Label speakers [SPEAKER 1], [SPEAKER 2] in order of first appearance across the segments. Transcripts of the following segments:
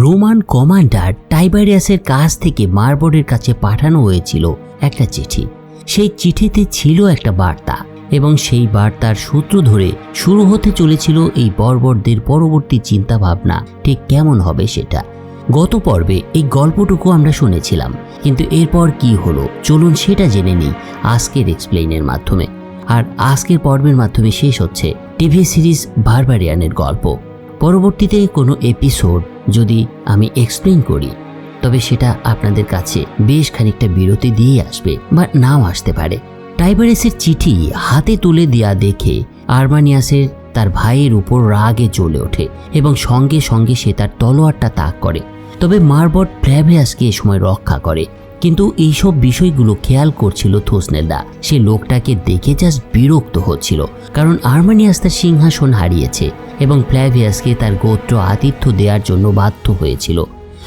[SPEAKER 1] Roman commander টাইবারিয়াসের কাছ থেকে মার্বরের কাছে পাঠানো হয়েছিল একটা চিঠি। সেই চিঠিতে ছিল একটা বার্তা এবং সেই বার্তার সূত্র ধরে শুরু হতে চলেছিল এই বর্বরদের পরবর্তী চিন্তা ভাবনা ঠিক কেমন হবে সেটা। গত পর্বে এই গল্পটুকু আমরা শুনেছিলাম, কিন্তু এরপর কি হলো, চলুন সেটা জেনে নিই আজকের এক্সপ্লেইনের মাধ্যমে। আর আজকের পর্বের মাধ্যমে শেষ হচ্ছে টিভি সিরিজ বারবারিয়ানের গল্প। পরবর্তীতে কোনো এপিসোড যদি আমি এক্সপ্লেন করি, তবে সেটা আপনাদের কাছে বেশ খানিকটা বিরতি দিয়ে আসবে বা নাও আসতে পারে। টাইবারেসের চিঠি হাতে তুলে দেয়া দেখে আর্মানিয়াসের তার ভাইয়ের উপর রাগে চলে ওঠে এবং সঙ্গে সঙ্গে সে তার তলোয়ারটা তাক করে। তবে মার্বট ফ্ল্যাভিয়াসকে এ সময় রক্ষা করে। কিন্তু এইসব বিষয়গুলো খেয়াল করছিল থোসনেলদা। সে লোকটাকে দেখে জাস্ট বিরক্ত হচ্ছিল, কারণ আর্মানিয়াস তার সিংহাসন হারিয়েছে এবং ফ্ল্যাভিয়াসকে তার গোত্র আতিথ্য দেওয়ার জন্য বাধ্য হয়েছিল।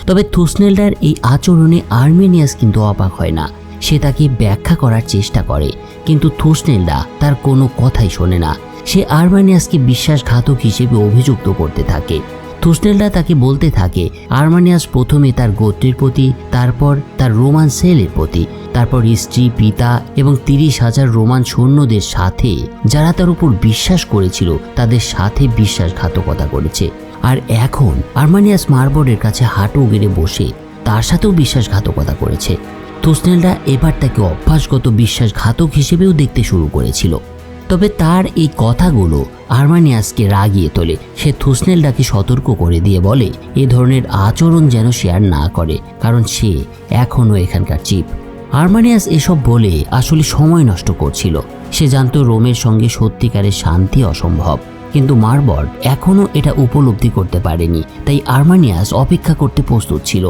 [SPEAKER 1] তবে থুসনেলডার এই আচরণে আর্মেনিয়াস কিন্তু অবাক হয় না। সে তাকে ব্যাখ্যা করার চেষ্টা করে, কিন্তু থুসনেলডা তার কোনো কথাই শোনে না। সে আর্মানিয়াসকে বিশ্বাসঘাতক হিসেবে অভিযুক্ত করতে থাকে। থুসনেলডা তাকে বলতে থাকে আর্মানিয়াস প্রথমে তার গোত্রের প্রতি, তারপর তার রোমান সেলের প্রতি, তারপর স্ত্রী পিতা এবং তিরিশ হাজার রোমান সৈন্যদের সাথে, যারা তার উপর বিশ্বাস করেছিল, তাদের সাথে বিশ্বাসঘাতকতা করেছে। আর এখন আর্মানিয়াস মার্বরের কাছে হাঁটু গেড়ে বসে, তার সাথেও বিশ্বাসঘাতকতা করেছে। থুসনেলডা এবার তাকে অভ্যাসগত বিশ্বাসঘাতক হিসেবেও দেখতে শুরু করেছিল। তবে তার এই কথাগুলো আর্মানিয়াসকে রাগিয়ে তোলে। সে থুসনেলডাকে সতর্ক করে দিয়ে বলে, এ ধরনের আচরণ যেন শেয়ার না করে, কারণ সে এখনও এখানকার চিপ। আর্মানিয়াস এসব বলে আসলে সময় নষ্ট করছিল। সে জানতো রোমের সঙ্গে সত্যিকারের শান্তি অসম্ভব, কিন্তু মার্বট এখনও এটা উপলব্ধি করতে পারেনি, তাই আর্মানিয়াস অপেক্ষা করতে প্রস্তুত ছিল।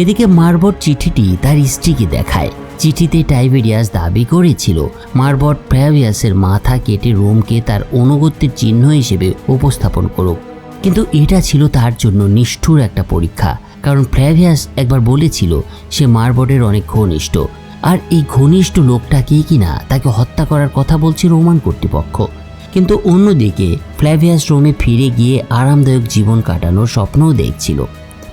[SPEAKER 1] এদিকে মার্বট চিঠিটি তার স্ত্রীকে দেখায়। চিঠিতে টাইবেরিয়াস দাবি করেছিল মার্বট ফ্ল্যাভিয়াসের মাথা কেটে রোমকে তার অনুগত্যের চিহ্ন হিসেবে উপস্থাপন করুক। কিন্তু এটা ছিল তার জন্য নিষ্ঠুর একটা পরীক্ষা, কারণ ফ্ল্যাভিয়াস একবার বলেছিল, সে মার্বটের অনেক ঘনিষ্ঠ। আর এই ঘনিষ্ঠ লোকটাকেই কিনা, তাকে হত্যা করার কথা বলছে রোমান কর্তৃপক্ষ। কিন্তু অন্যদিকে ফ্ল্যাভিয়াস রোমে ফিরে গিয়ে আরামদায়ক জীবন কাটানোর স্বপ্নও দেখছিল।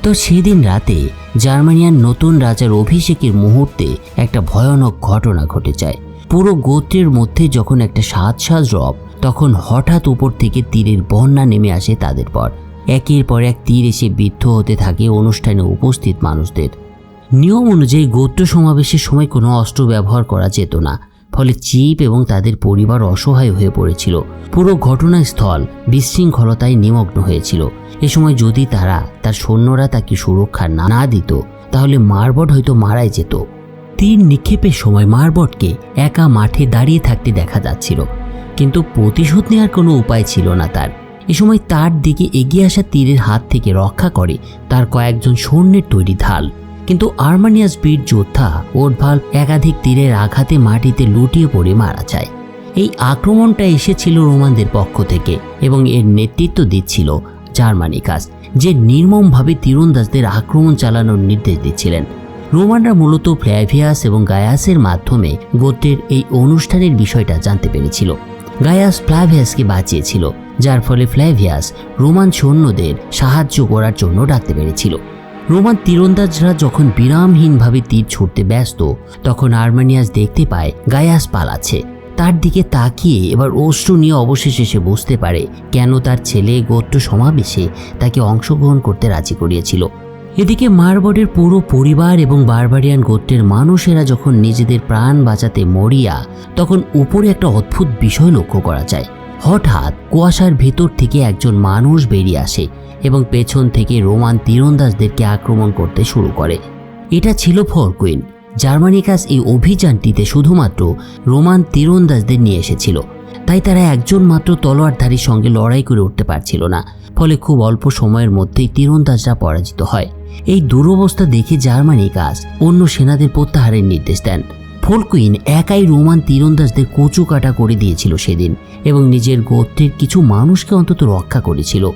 [SPEAKER 1] তো সেদিন রাতে জার্মানিয়ার নতুন রাজার অভিষেকের মুহূর্তে একটা ভয়ানক ঘটনা ঘটে যায়। পুরো গোত্রের মধ্যে যখন একটা সাজ সাজ রব, তখন হঠাৎ উপর থেকে তীরের বন্যা নেমে আসে তাদের পর। একের পর এক তীর এসে বিদ্ধ হতে থাকে অনুষ্ঠানে উপস্থিত মানুষদের। নিয়ম অনুযায়ী গোত্র সমাবেশের সময় কোনো অস্ত্র ব্যবহার করা যেত না। ফলে চিপ এবং তাদের পরিবার অসহায় হয়ে পড়েছিল। পুরো ঘটনাস্থল বিশৃঙ্খলতায় নিমগ্ন হয়েছিল। এ সময় যদি তারা, তার সৈন্যরা তাকে সুরক্ষা না দিত, তাহলে মারবট হয়তো মারাই যেত। তীর নিক্ষেপের সময় মারবটকে একা মাঠে দাঁড়িয়ে থাকতে দেখা যাচ্ছিল। কিন্তু প্রতিশোধ নেওয়ার কোনো উপায় ছিল না তার। এ সময় তার দিকে এগিয়ে আসা তীরের হাত থেকে রক্ষা করে তার কয়েকজন সৈন্যের তৈরি ঢাল। কিন্তু আর্মানিয়াস বীর যোদ্ধা ওটভাল একাধিক তীরের আঘাতে মাটিতে লুটিয়ে পড়ে মারা যায়। এই আক্রমণটা এসেছিল রোমানদের পক্ষ থেকে এবং এর নেতৃত্ব দিচ্ছিল জার্মানিকাস যে নির্মমভাবে তীরন্দাজদের আক্রমণ চালানোর নির্দেশ দিচ্ছিলেন। রোমানরা মূলত ফ্ল্যাভিয়াস এবং গায়াসের মাধ্যমে গোত্রের এই অনুষ্ঠানের বিষয়টা জানতে পেরেছিল। গায়াস ফ্ল্যাভিয়াসকে বাঁচিয়েছিল, যার ফলে ফ্ল্যাভিয়াস রোমান সৈন্যদের সাহায্য করার জন্য ডাকতে পেরেছিল। রোমান তীরন্দাজরা যখন বিরামহীনভাবে তীর ছুটতে ব্যস্ত, তখন আর্মেনিয়াস দেখতে পায় গায়াস পালাচ্ছে। তার দিকে তাকিয়ে এবার অশ্রু নিয়ে অবশেষে সে বুঝতে পারে কেন তার ছেলে গোত্র সমাবেশে তাকে অংশগ্রহণ করতে রাজি করিয়েছিল। এদিকে মারবটের পুরো পরিবার এবং বারবারিয়ান গোত্রের মানুষেরা যখন নিজেদের প্রাণ বাঁচাতে মরিয়া, তখন উপরে একটা অদ্ভুত বিষয় লক্ষ্য করা যায়। হঠাৎ কুয়াশার ভেতর থেকে একজন মানুষ বেরিয়ে আসে এবং পেছন থেকে রোমান তীরন্দাজদেরকে আক্রমণ করতে শুরু করে। এটা ছিল ফরকুইন। জার্মানিকাস এই অভিযানটিতে শুধুমাত্র রোমান তীরন্দাজদের নিয়ে এসেছিল। তাই তারা একজন মাত্র তলোয়ারধারীর সঙ্গে লড়াই করে উঠতে পারছিল না, ফলে খুব অল্প সময়ের মধ্যেই তীরন্দাজরা পরাজিত হয়। এই দুরবস্থা দেখে জার্মানিকাস অন্য সেনাদের প্রত্যাহারের নির্দেশ দেন। ফোলকুইন একাই রোমান তীরন্দাজদের কচু কাটা করে দিয়েছিল সেদিন এবং নিজের গোত্রের কিছু মানুষকে অন্তত রক্ষা করেছিল।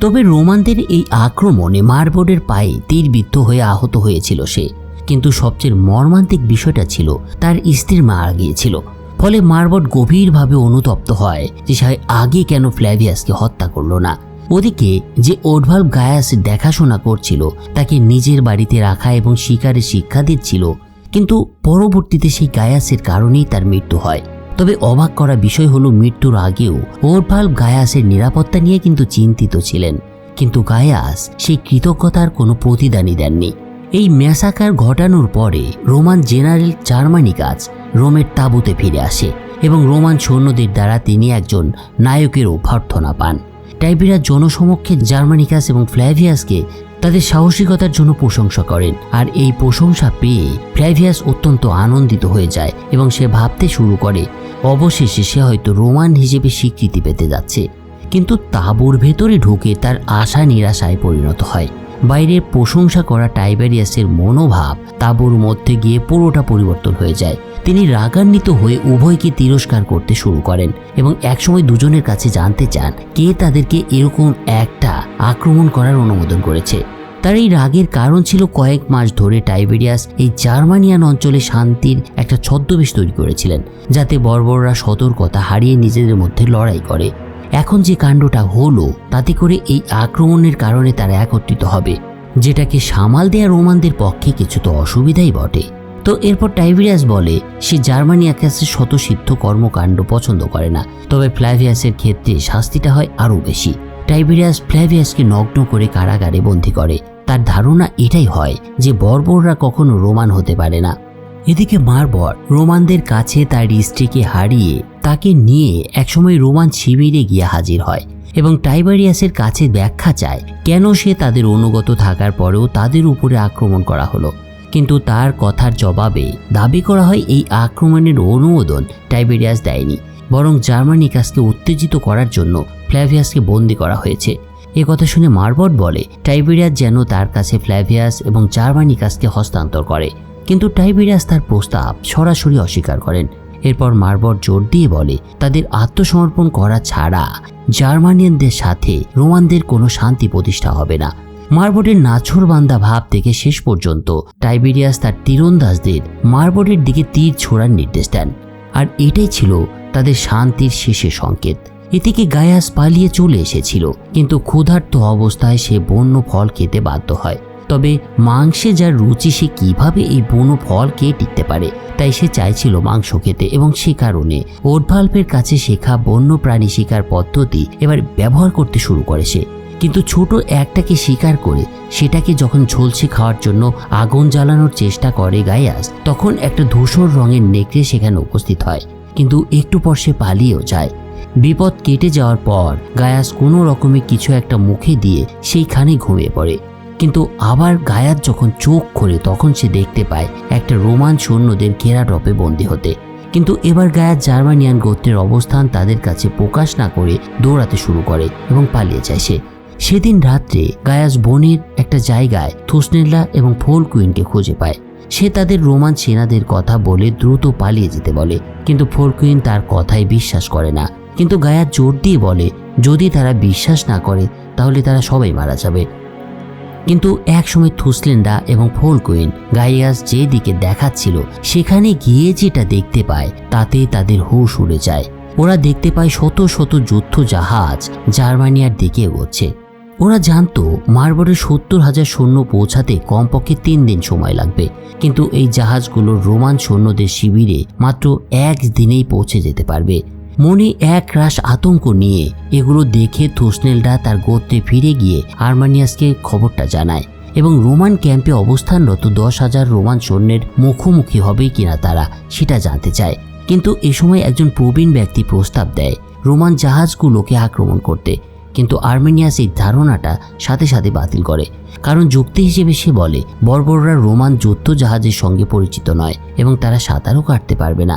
[SPEAKER 1] তবে রোমানদের এই আক্রমণে মারবোর্ডের পায়ে তীরবিদ্ধ হয়ে আহত হয়েছিল সে। কিন্তু সবচেয়ে মর্মান্তিক বিষয়টা ছিল, তার স্ত্রীর মারা গিয়েছিল। ফলে মার্বট গভীরভাবে অনুতপ্ত হয় যে সে আগে কেন ফ্ল্যাভিয়াসকে হত্যা করল না। ওদিকে যে ওডভাল্ভ গায়াস দেখাশোনা করছিল, তাকে নিজের বাড়িতে রাখা এবং শিকারে শিক্ষা দিচ্ছিল কিন্তু পরবর্তীতে সেই গায়াসের কারণেই তার মৃত্যু হয়। তবে অবাক করা বিষয় হলো মৃত্যুর আগেও ওডভাল্ভ গায়াসের নিরাপত্তা নিয়ে কিন্তু চিন্তিত ছিলেন। কিন্তু গায়াস সেই কৃতজ্ঞতার কোনো প্রতিদানই দেননি। এই ম্যাসাকার ঘটানোর পরে রোমান জেনারেল জার্মানিকাস রোমের তাঁবুতে ফিরে আসে এবং রোমান সৈন্যদের দ্বারা তিনি একজন নায়কের অভ্যর্থনা পান। টাইবেরিয়ার জনসমক্ষে জার্মানিকাস এবং ফ্ল্যাভিয়াসকে তাদের সাহসিকতার জন্য প্রশংসা করেন। আর এই প্রশংসা পেয়ে ফ্ল্যাভিয়াস অত্যন্ত আনন্দিত হয়ে যায় এবং সে ভাবতে শুরু করে, অবশেষে সে হয়তো রোমান হিসেবে স্বীকৃতি পেতে যাচ্ছে। কিন্তু তাঁবুর ভেতরে ঢুকে তার আশা নিরাশায় পরিণত হয়। বাইরের প্রশংসা করা টাইবেরিয়াসের মনোভাব তাঁবুর মধ্যে গিয়ে পুরোটা পরিবর্তন হয়ে যায়। তিনি রাগান্বিত হয়ে উভয়কে তিরস্কার করতে শুরু করেন এবং একসময় দুজনের কাছে জানতে চান কে তাদেরকে এরকম একটা আক্রমণ করার অনুমোদন করেছে। তার এই রাগের কারণ ছিল কয়েক মাস ধরে টাইবেরিয়াস এই জার্মানিয়ান অঞ্চলে শান্তির একটা ছদ্মবেশ তৈরি করেছিলেন, যাতে বর্বররা সতর্কতা হারিয়ে নিজেদের মধ্যে লড়াই করে। এখন যে কাণ্ডটা হলো, তাতে করে এই আক্রমণের কারণে তারা একত্রিত হবে, যেটাকে সামাল দেয়া রোমানদের পক্ষে কিছু তো অসুবিধাই বটে। তো এরপর টাইবেরিয়াস বলে, সে জার্মানি শতসিদ্ধ কর্মকাণ্ড পছন্দ করে না। তবে ফ্ল্যাভিয়াসের ক্ষেত্রে শাস্তিটা হয় আরও বেশি। টাইবেরিয়াস ফ্ল্যাভিয়াসকে নগ্ন করে কারাগারে বন্দী করে। তার ধারণা এটাই হয় যে বর্বররা কখনো রোমান হতে পারে না। এদিকে মারবর রোমানদের কাছে তার স্ত্রীকে হারিয়ে তাকে নিয়ে একসময় রোমান শিবিরে গিয়ে হাজির হয় এবং টাইবারিয়াসের কাছে ব্যাখ্যা চায়, কেন সে তাদের অনুগত থাকার পরেও তাদের উপরে আক্রমণ করা হলো। কিন্তু তার কথার জবাবে দাবি করা হয় এই আক্রমণের অনুমোদন টাইবেরিয়াস দেয়নি, বরং জার্মানিকাসকে উত্তেজিত করার জন্য ফ্ল্যাভিয়াসকে বন্দি করা হয়েছে। এ কথা শুনে মার্বট বলে, টাইবেরিয়াস যেন তার কাছে ফ্ল্যাভিয়াস এবং জার্মানিকাসকে হস্তান্তর করে। কিন্তু টাইবেরিয়াস তার প্রস্তাব সরাসরি অস্বীকার করেন। এরপর মার্বট জোর দিয়ে বলে, তাদের আত্মসমর্পণ করা ছাড়া জার্মানিয়ানদের সাথে রোমানদের কোনো শান্তি প্রতিষ্ঠা হবে না। মার্বটের নাছরবান্দা ভাব থেকে শেষ পর্যন্ত টাইবেরিয়াস তার তীরন্দাজদের মার্বটের দিকে তীর ছোড়ার নির্দেশ দেন। আর এটাই ছিল তাদের শান্তির শেষে সংকেত। এদিকে গায়াস পালিয়ে চলে এসেছিল, কিন্তু ক্ষুধার্ত অবস্থায় সে বন্য ফল খেতে বাধ্য হয়। তবে মাংসে যার রুচি, সে কীভাবে এই বন্য ফল খেয়ে টিকতে পারে? তাই সে চাইছিল মাংস খেতে এবং সে কারণে ওটভাল্পের কাছে শেখা বন্য প্রাণী শিকার পদ্ধতি এবার ব্যবহার করতে শুরু করে সে। কিন্তু ছোট একটাকে শিকার করে সেটাকে যখন ঝলসে খাওয়ার জন্য আগুন জ্বালানোর চেষ্টা করে গায়াস, তখন একটা ধূসর রঙের নেকড়ে সেখানে উপস্থিত হয়। কিন্তু একটু পর সে পালিয়েও যায়। বিপদ কেটে যাওয়ার পর গায়াস কোনো রকমে কিছু একটা মুখে দিয়ে সেইখানে ঘুমিয়ে পড়ে। কিন্তু আবার গায়াত যখন চোখ খোলে, তখন সে দেখতে পায় একটা রোমান সৈন্যদের ঘেরাটপে বন্দি হতে। কিন্তু এবার গায়াত জার্মানিয়ান গোত্রের অবস্থান তাদের কাছে প্রকাশ না করে দৌড়াতে শুরু করে এবং পালিয়ে যায় সে। সেদিন রাত্রে গায়াস বনের একটা জায়গায় থুসনেল্লা এবং ফোল কুইনকে খুঁজে পায়। সে তাদের রোমান সেনাদের কথা বলে দ্রুত পালিয়ে যেতে বলে, কিন্তু ফোলকুইন তার কথায় বিশ্বাস করে না। কিন্তু গায়া জোর দিয়ে বলে, যদি তারা বিশ্বাস না করে, তাহলে তারা সবাই মারা যাবে। কিন্তু একসময় থুসলেন্ডা এবং ফোলকুইন গাইয়াস যে দিকে দেখাচ্ছিল, সেখানে গিয়ে যেটা দেখতে পায় তাতে তাদের হুশ উড়ে যায়। ওরা দেখতে পায় শত শত যুদ্ধ জাহাজ জার্মানিয়ার দিকে এগোচ্ছে। ওরা জানতো মার্বরের সত্তর হাজার সৈন্য পৌঁছাতে কমপক্ষে তিন দিন সময় লাগবে। কিন্তু এই জাহাজগুলো রোমান সৈন্যদের শিবিরে মাত্র এক দিনেই পৌঁছে যেতে পারবে। মনে এক রাস আতঙ্ক নিয়ে এগুলো দেখে থুসনেলডা তার গোত্রে ফিরে গিয়ে আর্মানিয়াসকে খবরটা জানায় এবং রোমান ক্যাম্পে অবস্থানরত দশ হাজার রোমান সৈন্যের মুখোমুখি হবে কিনা তারা সেটা জানতে চায়। কিন্তু এ সময় একজন প্রবীণ ব্যক্তি প্রস্তাব দেয় রোমান জাহাজগুলোকে আক্রমণ করতে। কিন্তু আর্মেনিয়াস এই ধারণাটা সাথে সাথে বাতিল করে। কারণ যুক্তি হিসেবে সে বলে, বর্বররা রোমান যুদ্ধ জাহাজের সঙ্গে পরিচিত নয় এবং তারা সাঁতারও কাটতে পারবে না।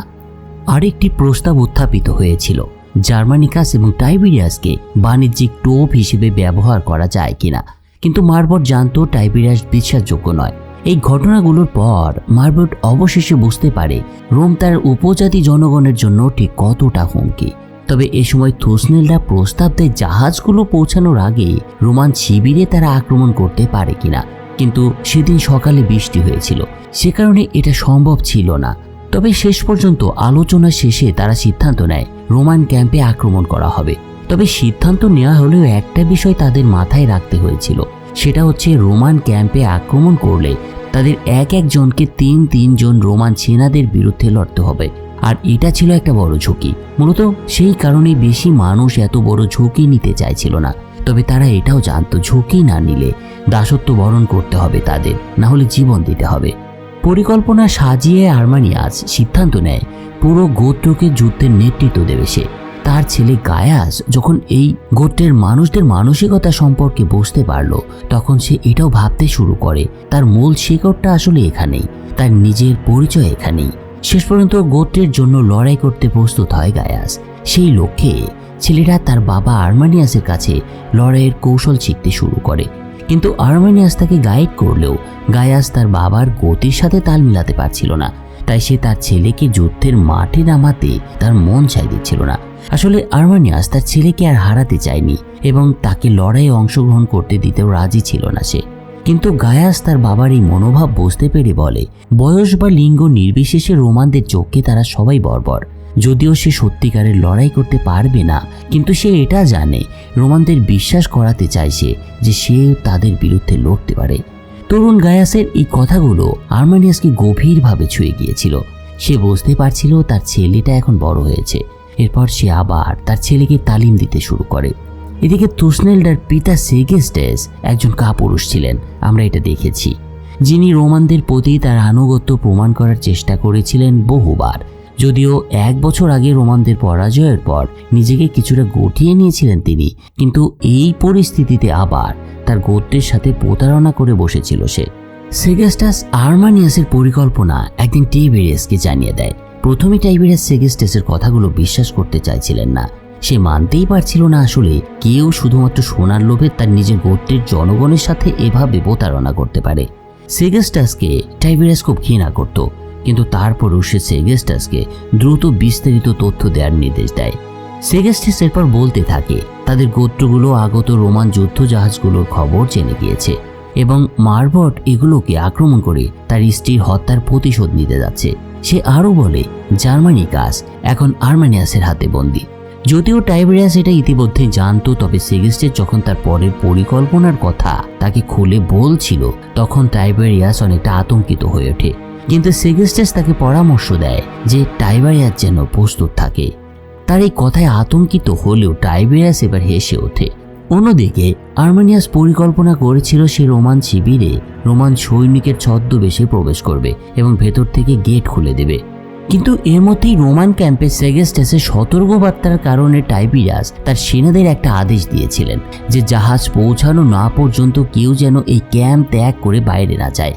[SPEAKER 1] আরেকটি প্রস্তাব উত্থাপিত হয়েছিল, জার্মানিকাস এবং টাইবেরিয়াসকে বাণিজ্যিক টোপ হিসেবে ব্যবহার করা যায় কিনা। কিন্তু মার্বট জানতো টাইবেরিয়াস বিশ্বাসযোগ্য নয়। এই ঘটনাগুলোর পর মার্বট অবশেষে বুঝতে পারে, রোম তার উপজাতি জনগণের জন্য ঠিক কতটা হুমকি। তবে এ সময় থুসনেলরা প্রস্তাব দেয় জাহাজগুলো পৌঁছানোর আগে রোমান শিবিরে তারা আক্রমণ করতে পারে কিনা। কিন্তু সেদিন সকালে বৃষ্টি হয়েছিল। সে কারণে এটা সম্ভব ছিল না। তবে শেষ পর্যন্ত আলোচনা শেষে তারা সিদ্ধান্ত নেয়, রোমান ক্যাম্পে আক্রমণ করা হবে। তবে সিদ্ধান্ত নেওয়া হলেও একটা বিষয় তাদের মাথায় রাখতে হয়েছিল। সেটা হচ্ছে রোমান ক্যাম্পে আক্রমণ করলে তাদের এক একজনকে তিন তিনজন রোমান সেনাদের বিরুদ্ধে লড়তে হবে। আর এটা ছিল একটা বড় ঝুঁকি। মূলত সেই কারণে বেশি মানুষ এত বড় ঝুঁকি নিতে চাইছিল না। তবে তারা এটাও জানতো, ঝুঁকি না নিলে দাসত্ব বরণ করতে হবে তাদের, না হলে জীবন দিতে হবে। পরিকল্পনা সাজিয়ে আর্মানিয়াস সিদ্ধান্ত নেয়, পুরো গোত্রকে যুদ্ধের নেতৃত্ব দেবে সে। তার ছেলে গায়াস যখন এই গোত্রের মানুষদের মানসিকতা সম্পর্কে বুঝতে পারল, তখন সে এটাও ভাবতে শুরু করে, তার মূল শিকড়টা আসলে এখানেই, তার নিজের পরিচয় এখানেই। শেষ পর্যন্ত গোত্রের জন্য লড়াই করতে প্রস্তুত হয় গায়াস। সেই লক্ষ্যে ছেলেরা তার বাবা আর্মানিয়াসের কাছে লড়াইয়ের কৌশল শিখতে শুরু করে। কিন্তু আর্মানিয়াস তাকে গাইড করলেও গায়াস তার বাবার গতির সাথে তাল মিলাতে পারছিল না। তাই সে তার ছেলেকে যুদ্ধের মাঠে নামাতে তার মন চাই দিচ্ছিল না। আসলে আর্মানিয়াস তার ছেলেকে আর হারাতে চায়নি এবং তাকে লড়াইয়ে অংশগ্রহণ করতে দিতেও রাজি ছিল না সে। কিন্তু গায়াস তার বাবার এই মনোভাব বুঝতে পেরে বলে, বয়স বা লিঙ্গ নির্বিশেষে রোমানদের চোখে তারা সবাই বর্বর। যদিও সে সত্যিকারের লড়াই করতে পারবে না, কিন্তু সে এটা জানে, রোমানদের বিশ্বাস করাতে চাইছে যে সে তাদের বিরুদ্ধে লড়তে পারে। তরুণ গায়াসের এই কথাগুলো আর্মানিয়াসকে গভীরভাবে ছুঁয়ে গিয়েছিল। সে বুঝতে পারছিল তার ছেলেটা এখন বড় হয়েছে। এরপর সে আবার তার ছেলেকে তালিম দিতে শুরু করে। এদিকে তুসনেলডার পিতা সেগেস্টেস একজন কাপুরুষ ছিলেন, আমরা এটা দেখেছি। যিনি রোমানদের প্রতি তার আনুগত্য প্রমাণ করার চেষ্টা করেছিলেন বহুবার। যদিও এক বছর আগে রোমানদের পরাজয়ের পর নিজেকে কিছুটা গঠিয়ে নিয়েছিলেন তিনি, কিন্তু এই পরিস্থিতিতে আবার তার গোত্রের সাথে প্রতারণা করে বসেছিল সে। সেগেস্টাস আর্মানিয়াসের পরিকল্পনা একদিন টিবেরিয়াসকে জানিয়ে দেয়। প্রথমে টাইবেরিয়াস সেগেস্টাসের কথাগুলো বিশ্বাস করতে চাইছিলেন না। সে মানতেই পারছিল না আসলে কেউ শুধুমাত্র সোনার লোভে তার নিজের গোত্রের জনগণের সাথে এভাবে প্রতারণা করতে পারে। সেগেস্টাসকে টাইবেরিয়াস খুব ঘৃণা করত, কিন্তু তারপরও সে সেগেস্টাসকে দ্রুত বিস্তারিত তথ্য দেওয়ার নির্দেশ দেয়। সেগেস্টাস এরপর বলতে থাকে, তাদের গোত্রগুলো আগত রোমান যুদ্ধ জাহাজগুলোর খবর জেনে গিয়েছে এবং মার্বট এগুলোকে আক্রমণ করে তার স্ত্রীর হত্যার প্রতিশোধ নিতে যাচ্ছে। সে আরও বলে জার্মানি কাজ এখন আর্মানিয়াসের হাতে বন্দী। যদিও টাইবেরিয়াস এটা ইতিমধ্যে জানতো, তবে সেগেস্টের যখন তার পরের পরিকল্পনার কথা তাকে খুলে বলছিল, তখন টাইবেরিয়াস অনেকটা আতঙ্কিত হয়ে ওঠে। কিন্তু সেগেস্টেস তাকে পরামর্শ দেয় যে টাইবেরিয়াস যেন প্রস্তুত থাকে। তার এই কথায় আতঙ্কিত হলেও টাইবেরিয়াস এবার হেসে ওঠে। অন্যদিকে আর্মেনিয়াস পরিকল্পনা করেছিল সে রোমান শিবিরে রোমান সৈনিকের ছদ্মবেশে প্রবেশ করবে এবং ভেতর থেকে গেট খুলে দেবে। কিন্তু এর মধ্যেই রোমান ক্যাম্পে সেগেস্টেসে সতর্কবার্তার কারণে টাইপিরাস তার সেনাদের একটা আদেশ দিয়েছিলেন যে জাহাজ পৌঁছানো না পর্যন্ত কেউ যেন এই ক্যাম্প ত্যাগ করে বাইরে না যায়।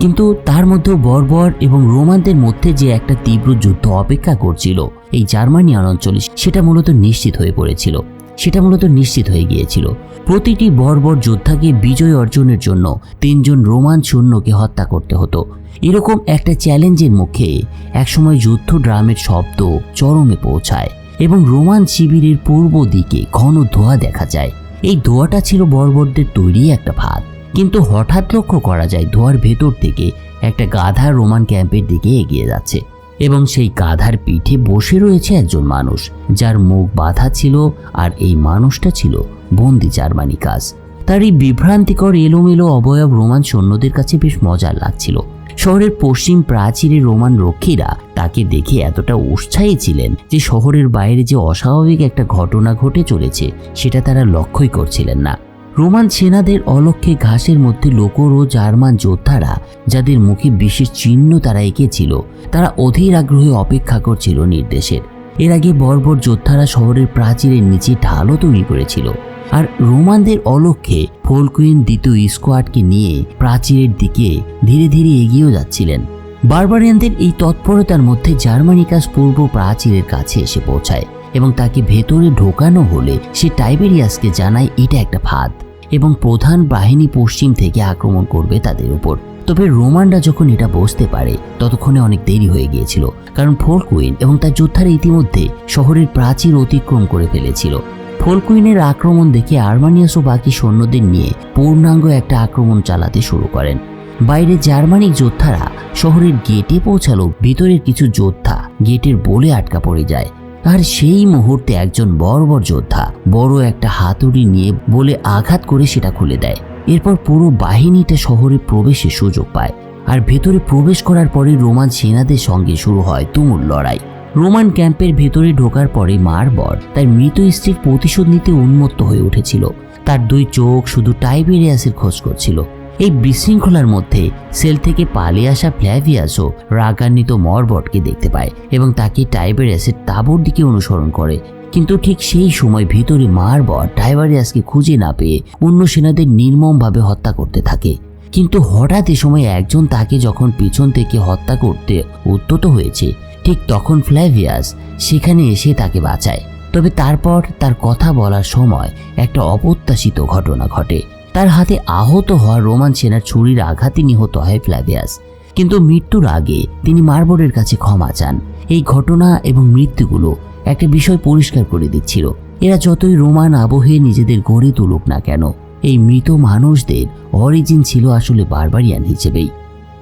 [SPEAKER 1] কিন্তু তার মধ্যেও বর্বর এবং রোমানদের মধ্যে যে একটা তীব্র যুদ্ধ অপেক্ষা করছিল এই জার্মানিয়ান অঞ্চলে, সেটা মূলত নিশ্চিত হয়ে পড়েছিল। সেটা মূলত নিশ্চিত হয়ে গিয়েছিল। প্রতিটি বর্বর যোদ্ধাকে বিজয় অর্জনের জন্য তিনজন রোমান সৈন্যকে হত্যা করতে হতো। এরকম একটা চ্যালেঞ্জের মুখে একসময় যুদ্ধ ড্রামের শব্দ চরমে পৌঁছায় এবং রোমান শিবিরের পূর্ব দিকে ঘন ধোয়া দেখা যায়। এই ধোয়াটা ছিল বর্বরদের তৈরি একটা ভাত কিন্তু হঠাৎ লক্ষ্য করা যায় ধোয়ার ভেতর থেকে একটা গাধা রোমান ক্যাম্পের দিকে এগিয়ে যাচ্ছে। এবং সেই গাধার পিঠে বসে রয়েছে একজন মানুষ, যার মুখ বাঁধা ছিল আর এই মানুষটা ছিল বন্দি জার্মানি কাজ তার এই বিভ্রান্তিকর এলোমেলো অবয়ব রোমান সৈন্যদের কাছে বেশ মজার লাগছিল। শহরের পশ্চিম প্রাচীরে রোমান রক্ষীরা তাকে দেখে এতটা উৎসাহী ছিলেন যে শহরের বাইরে যে অস্বাভাবিক একটা ঘটনা ঘটে চলেছে, সেটা তারা লক্ষ্যই করছিলেন না। রোমান সেনাদের অলক্ষ্যে ঘাসের মধ্যে লোকর ও জার্মান যোদ্ধারা, যাদের মুখে বিশেষ চিহ্ন তারা এঁকেছিল, তারা অধীর আগ্রহে অপেক্ষা করছিল নির্দেশের। এর আগে বর্বর যোদ্ধারা শহরের প্রাচীরের নিচে ঢালও তৈরি করেছিল। আর রোমানদের অলক্ষ্যে ফোলকুইন দ্বিতীয় স্কোয়াডকে নিয়ে প্রাচীরের দিকে ধীরে ধীরে এগিয়েও যাচ্ছিলেন। বারবারিয়ানদের এই তৎপরতার মধ্যে জার্মানিকাস পূর্ব প্রাচীরের কাছে এসে পৌঁছায় এবং তাকে ভেতরে ঢোকানো হলে সে টাইবেরিয়াসকে জানায়, এটা একটা ফাঁদ। এবং প্রধান বাহিনী পশ্চিম থেকে আক্রমণ করবে তাদের উপর। তবে রোমানরা যখন এটা বুঝতে পারে, ততক্ষণে অনেক দেরি হয়ে গিয়েছিল, কারণ ফোলকুইন এবং তার যোদ্ধারা ইতিমধ্যে শহরের প্রাচীর অতিক্রম করে ফেলেছিল। ফোলকুইনের আক্রমণ দেখে আর্মানিয়াস ও বাকি সৈন্যদের নিয়ে পূর্ণাঙ্গ একটা আক্রমণ চালাতে শুরু করেন। বাইরে জার্মানিক যোদ্ধারা শহরের গেটে পৌঁছালো ভিতরের কিছু যোদ্ধা গেটের বলে আটকা পড়ে যায়। আর সেই মুহূর্তে একজন বর্বর যোদ্ধা বড় একটা হাতুড়ি নিয়ে বলে আঘাত করে সেটা খুলে দেয়। এরপর পুরো বাহিনীটা শহরে প্রবেশের সুযোগ পায় আর ভেতরে প্রবেশ করার পরে রোমান সেনাদের সঙ্গে শুরু হয় তুমুল লড়াই। রোমান ক্যাম্পের ভেতরে ঢোকার পরে মারবর তার মৃত স্ত্রীর প্রতিশোধ নিতে উন্মত্ত হয়ে উঠেছিল। তার দুই চোখ শুধু টাইবেরিয়াসের খোঁজ করছিল। এই বিশৃঙ্খলার মধ্যে সেল থেকে পালিয়ে আসা ফ্ল্যাভিয়াসও রাগান্বিত মরবটকে দেখতে পায় এবং তাকে টাইবেরিয়াসের তাবর দিকে অনুসরণ করে। কিন্তু ঠিক সেই সময় ভিতরে মারবট টাইবেরিয়াসকে খুঁজে না পেয়ে অন্য সেনাদের নির্মমভাবে হত্যা করতে থাকে। কিন্তু হঠাৎ এ সময় একজন তাকে যখন পিছন থেকে হত্যা করতে উদ্যত হয়েছে, ঠিক তখন ফ্ল্যাভিয়াস সেখানে এসে তাকে বাঁচায়। তবে তারপর তার কথা বলার সময় একটা অপ্রত্যাশিত ঘটনা ঘটে। তার হাতে আহত হওয়া রোমান সেনার ছুরির আঘাতে নিহত হয় ফ্ল্যাভিয়াস। কিন্তু মৃত্যুর আগে তিনি মার্বোর্ডের কাছে ক্ষমা চান। এই ঘটনা এবং মৃত্যুগুলো একটা বিষয় পরিষ্কার করে দিচ্ছিল। এরা যতই রোমান আবহে নিজেদের গড়ে তুলুক না কেন, এই মৃত মানুষদের অরিজিন ছিল আসলে বারবারিয়ান হিসেবেই।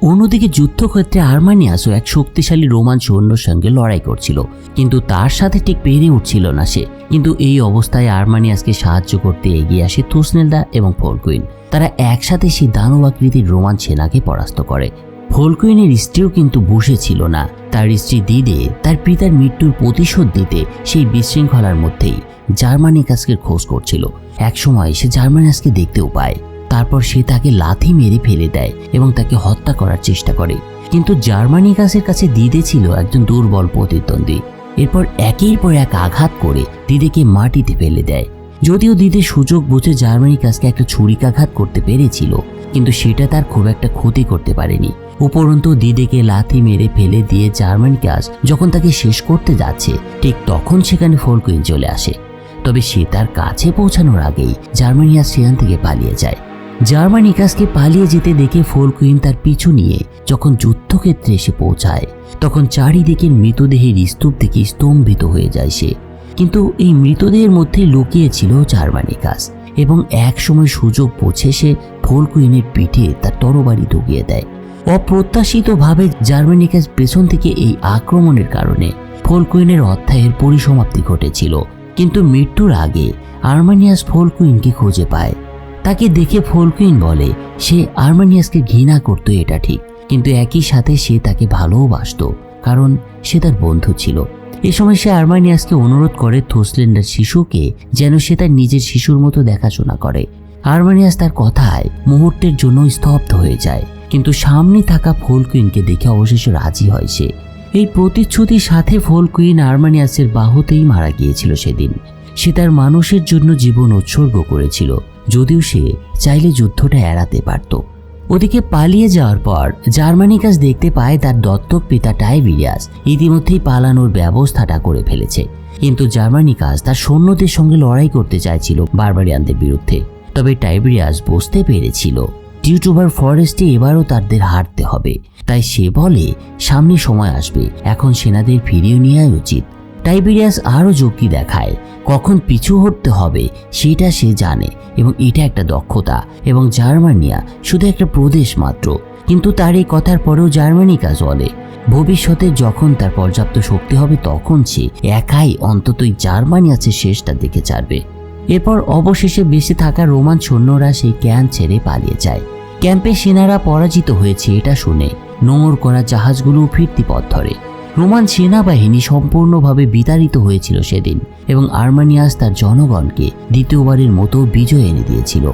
[SPEAKER 1] অন্যদিকে যুদ্ধক্ষেত্রে আর্মানিয়াসও এক শক্তিশালী রোমান সৈন্যর সঙ্গে লড়াই করছিল। কিন্তু তার সাথে ঠিক পেরে উঠছিল না সে। কিন্তু এই অবস্থায় আর্মানিয়াসকে সাহায্য করতে এগিয়ে আসে থুসনেলদা এবং ফোলকুইন। তারা একসাথে সেই দানবাকৃতির রোমান সেনাকে পরাস্ত করে। ফোলকুইনের স্ত্রীও কিন্তু বসে ছিল না। তার স্ত্রী দিদে তার পিতার মৃত্যুর প্রতিশোধ দিতে সেই বিশৃঙ্খলার মধ্যেই জার্মানিকাসকে খোঁজ করছিল। একসময় সে জার্মানিকাসকে দেখতেও পায়। তারপর সে তাকে লাথি মেরে ফেলে দেয় এবং তাকে হত্যা করার চেষ্টা করে। কিন্তু জার্মানিকাসের কাছে দিদে ছিল একজন দুর্বল প্রতিদ্বন্দ্বী। এরপর একের পর এক আঘাত করে দিদেকে মাটিতে ফেলে দেয়। যদিও দিদে সুযোগ বুঝে জার্মানিকাসকে একটা ছুরিকাঘাত করতে পেরেছিল, কিন্তু সেটা তার খুব একটা ক্ষতি করতে পারেনি। উপরন্তু দিদেকে লাথি মেরে ফেলে দিয়ে জার্মানিকাস যখন তাকে শেষ করতে যাচ্ছে, ঠিক তখন সেখানে ফোলকুইন চলে আসে। তবে সে তার কাছে পৌঁছানোর আগেই জার্মানিয়াস সেখান থেকে পালিয়ে যায়। জার্মানিকাসকে পালিয়ে যেতে দেখে ফোলকুইন তার পিছু নিয়ে যখন যুদ্ধক্ষেত্রে এসে পৌঁছায়, তখন চারিদিকের মৃতদেহের স্তূপ থেকে স্তম্ভিত হয়ে যায় সে। কিন্তু এই মৃতদেহের মধ্যে লুকিয়ে ছিল জার্মানিকাস এবং এক সময় সুযোগ পৌঁছে সে ফোলকুইনের পিঠে তার তরবারি ঢুকিয়ে দেয়। অপ্রত্যাশিতভাবে জার্মানিকাস পেছন থেকে এই আক্রমণের কারণে ফোলকুইনের অধ্যায়ের পরিসমাপ্তি ঘটেছিল। কিন্তু মৃত্যুর আগে আর্মানিয়াস ফোলকুইনকে খুঁজে পায়। তাকে দেখে ফোলকুইন বলে, সে আর্মানিয়াসকে ঘৃণা করতো, এটা ঠিক। কিন্তু একই সাথে সে তাকে ভালোবাসত, কারণ সে তার বন্ধু ছিল। এ সময় সে আর্মানিয়াসকে অনুরোধ করে থোসলেন্ডার শিশুকে যেন সে তার নিজের শিশুর মতো দেখাশোনা করে। আর্মানিয়াস তার কথায় মুহূর্তের জন্য স্তব্ধ হয়ে যায়, কিন্তু সামনে থাকা ফোলকুইনকে দেখে অবশেষে রাজি হয় সে। এই প্রতিশ্রুতির সাথে ফোলকুইন আর্মানিয়াসের বাহুতেই মারা গিয়েছিল সেদিন। সে তার মানুষের জন্য জীবন উৎসর্গ করেছিল। যদিও সে চাইলে যুদ্ধটা এড়াতে পারত। ওদিকে পালিয়ে যাওয়ার পর জার্মানিকাস দেখতে পায় তার দত্তক পিতা টাইবিরিয়াস ইতিমধ্যেই পালানোর ব্যবস্থাটা করে ফেলেছে। কিন্তু জার্মানিকাস তার সৈন্যদের সঙ্গে লড়াই করতে চাইছিল বারবারিয়ানদের বিরুদ্ধে। তবে টাইবেরিয়াস বুঝতে পেরেছিল টিউটোবার ফরেস্টে এবারও তাদের হারতে হবে। তাই সে বলে, সামনে সময় আসবে, এখন সেনাদের ফিরিয়ে নেওয়াই উচিত। টাইবেরিয়াস আরও যুক্তি দেখায়, কখন পিছু হটতে হবে সেটা সে জানে এবং এটা একটা দক্ষতা এবং জার্মানিয়া শুধু একটা প্রদেশ মাত্র। কিন্তু তার এই কথার পরেও জার্মানি কাজ বলে। ভবিষ্যতে যখন তার পর্যাপ্ত শক্তি হবে তখন সে একাই অন্ততই জার্মানি আছে শেষটা দেখে ছাড়বে। এরপর অবশেষে বেঁচে থাকা রোমান সৈন্যরা সেই ক্যাম্প ছেড়ে পালিয়ে যায়। ক্যাম্পে সেনারা পরাজিত হয়েছে এটা শুনে। নোঙর করা জাহাজগুলো ফিরতি পথ ধরে। রোমান সেনাবাহিনী সম্পূর্ণভাবে বিতাড়িত হয়েছিল সেদিন, এবং আর্মানিয়াস তার জনগণকে দ্বিতীয়বারের মতো বিজয় এনে দিয়েছিল।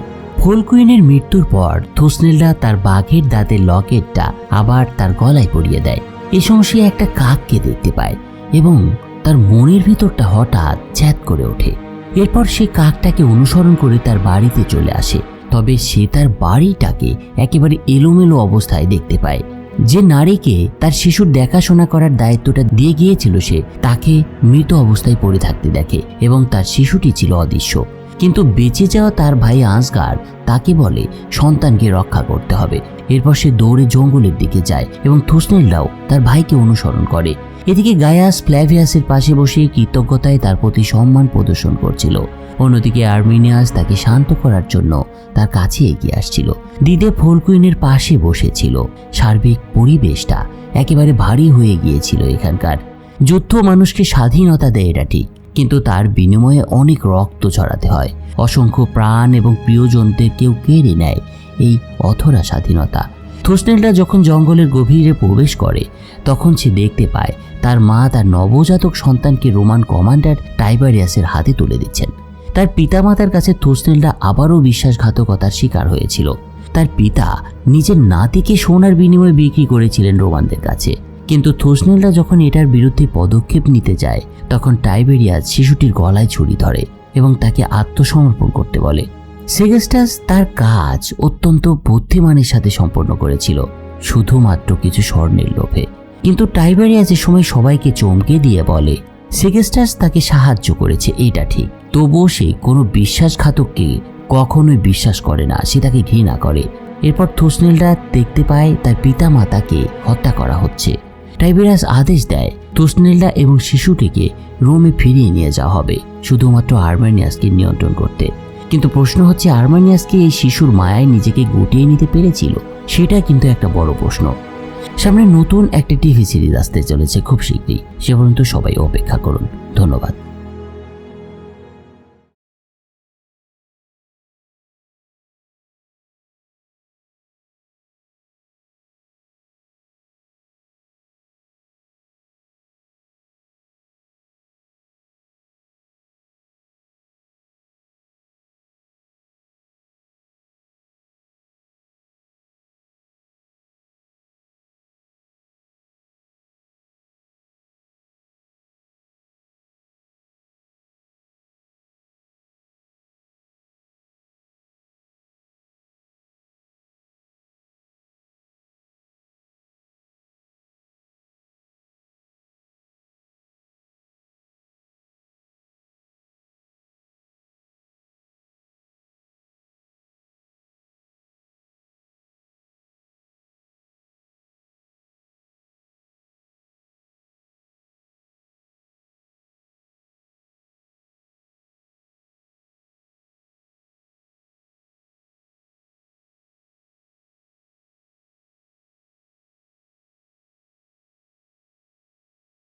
[SPEAKER 1] ফোলকুইনের মৃত্যুর পর, থোসনেলরা তার বাঘের দাঁতের লকেটটা আবার তার গলায় পরিয়ে দেয়। এ সময় সে একটা কাককে দেখতে পায়, এবং তার মনের ভিতরটা হঠাৎ চ্যাত করে ওঠে। এরপর সে কাকটাকে অনুসরণ করে তার বাড়িতে চলে আসে, তবে সে তার বাড়িটাকে একেবারে এলোমেলো অবস্থায় দেখতে পায়। যে নারীকে তার শিশুর দেখাশোনা করার দায়িত্বটা দিয়ে গিয়েছিল সে, তাকে মৃত অবস্থায় পড়ে থাকতে দেখে এবং তার শিশুটি ছিল অদৃশ্য। কিন্তু বেঁচে যাওয়া তার ভাই আসগার তাকে বলে, সন্তানকে রক্ষা করতে হবে। এরপর সে দৌড়ে জঙ্গলের দিকে যায় এবং থুসনেলরাও তার ভাইকে অনুসরণ করে। এদিকে গায়াস ফ্ল্যাভিয়াসের পাশে বসে কৃতজ্ঞতায় তার প্রতি সম্মান প্রদর্শন করছিল। অন্যদিকে আর্মেনিয়াস তাকে শান্ত করার জন্য তার কাছে এগিয়ে আসছিল। দিদে ফোলকুইনের পাশে বসেছিল। সার্বিক পরিবেশটা একেবারে ভারী হয়ে গিয়েছিল এখানকার। যুদ্ধ মানুষকে স্বাধীনতা দেয় এটা ঠিক, কিন্তু তার বিনিময়ে অনেক রক্ত ছড়াতে হয়। অসংখ্য প্রাণ এবং প্রিয়জনদের কেউ কেড়ে নেয় এই অথরা স্বাধীনতা। থোসনেলরা যখন জঙ্গলের গভীরে প্রবেশ করে, তখন সে দেখতে পায়, তার মা তার নবজাতক সন্তানকে রোমান কমান্ডার টাইবারিয়াসের হাতে তুলে দিচ্ছেন। তার পিতামাতার কাছে থোসনেলরা আবারও বিশ্বাসঘাতকতার শিকার হয়েছিল। তার পিতা নিজের নাতিকে সোনার বিনিময়ে বিক্রি করেছিলেন রোমানদের কাছে। কিন্তু থোসনেলরা যখন এটার বিরুদ্ধে পদক্ষেপ নিতে যায়, তখন টাইবেরিয়াস শিশুটির গলায় ছুরি ধরে এবং তাকে আত্মসমর্পণ করতে বলে। সেগেস্টাস তার কাজ অত্যন্ত বুদ্ধিমানের সাথে সম্পন্ন করেছিল, শুধুমাত্র কিছু স্বর্ণের লোভে। কিন্তু টাইবেরিয়াসের সময় সবাইকে চমকে দিয়ে বলে, সেগেস্টাস তাকে সাহায্য করেছে এটা ঠিক। তবুও সে কোনো বিশ্বাসঘাতককে কখনোই বিশ্বাস করে না, সে তাকে ঘৃণা করে। এরপর থোসনেলরা দেখতে পায় তার পিতা মাতাকে হত্যা করা হচ্ছে। টাইবেরাস আদেশ দেয় তুসনেলরা এবং শিশুটিকে রোমে ফিরিয়ে নিয়ে যাওয়া হবে, শুধুমাত্র আর্মেনিয়াসকে নিয়ন্ত্রণ করতে। কিন্তু প্রশ্ন হচ্ছে আর্মানিয়াসকে এই শিশুর মায়ায় নিজেকে গুটিয়ে নিতে পেরেছিল? সেটা কিন্তু একটা বড় প্রশ্ন। সামনে নতুন একটা টিভি সিরিজ আসতে চলেছে খুব শীঘ্রই। সে পর্যন্ত সবাই অপেক্ষা করুন। ধন্যবাদ।